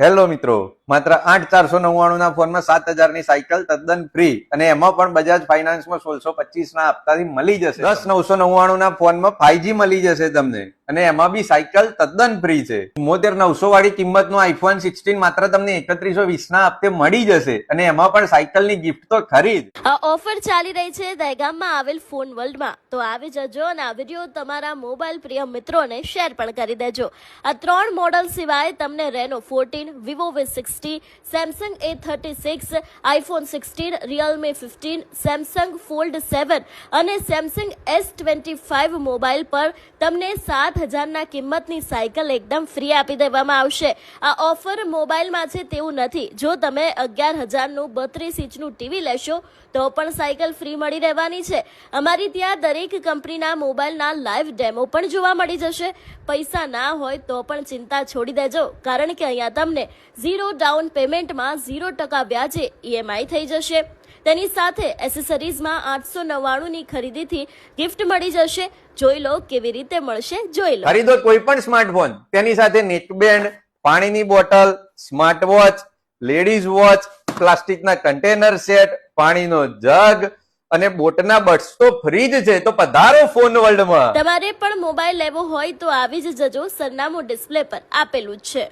Hello મિત્રો, માત્ર આઠ ચારસો નવ્વાણું ના ફોનમાં સાત હજારની સાયકલ તદ્દન ફ્રી અને એમાં પણ બજાજ ફાઇનાન્સમાં સોળસો પચીસ ના હપ્તાથી મળી જશે. દસ નવસો નવ્વાણું ના ફોનમાં ફાઈવજી મળી જશે તમને. અને એમાં બી સાયકલ તદ્દન ફ્રી છે. મોતેર નવસો વાળી કિંમતનું આઈફોન સિક્સટીન માત્ર તમને એકત્રીસો વીસ ના હપ્તે મળી જશે અને એમાં પણ સાયકલની ગિફ્ટ તો ખરી જ. આ ઓફર ચાલી રહી છે દહેગામમાં આવેલ ફોન વર્લ્ડમાં. તો આવી જજો અને આ વીડિયો તમારા મોબાઈલ પ્રિય મિત્રોને શેર પણ કરી દેજો. આ ત્રણ મોડલ સિવાય તમને Reno fourteen Vivo V sixty Samsung A thirty six iPhone sixteen Realme fifteen Samsung fold seven અને Samsung S twenty five mobile પર તમને સાત હજારના કિંમતની સાયકલ એકદમ ફ્રી આપી દેવામાં આવશે. આ ઓફર મોબાઈલમાં છે તેવું નથી. જો તમે અગિયાર હજારનું બત્રીસ ઇંચનું ટીવી લેશો, તો પણ સાયકલ ફ્રી મળી રહેવાની છે. અમારી ત્યાં દરેક કંપનીના મોબાઈલના લાઈવ ડેમો પણ જોવા મળી જશે. પૈસા ના હોય તો પણ ચિંતા છોડી દેજો. કારણ કે અહીંયા તમને ઝીરો ડાઉન પેમેન્ટમાં ઝીરો ટકા વ્યાજે ઈએમઆઈ થઈ જશે. તેની સાથે એસેસરીઝમાં આઠસો નવ્વાણુંની ખરીદીથી ગિફ્ટ મળી જશે. જોઈ લો કેવી રીતે મળશે. જોઈ લો. ખરીદો કોઈ પણ સ્માર્ટફોન તેની સાથે નેકબેન્ડ પાણીની bottle smart watch ladies watch પ્લાસ્ટિકના કન્ટેનર સેટ પાણીનો જગ અને બોટના બટ્સ તો ફ્રી જ છે. તો પધારો ફોન વર્લ્ડમાં તમારે પણ મોબાઈલ લેવો હોય તો આવી જ જજો. સરનામું ડિસ્પ્લે પર આપેલું છે.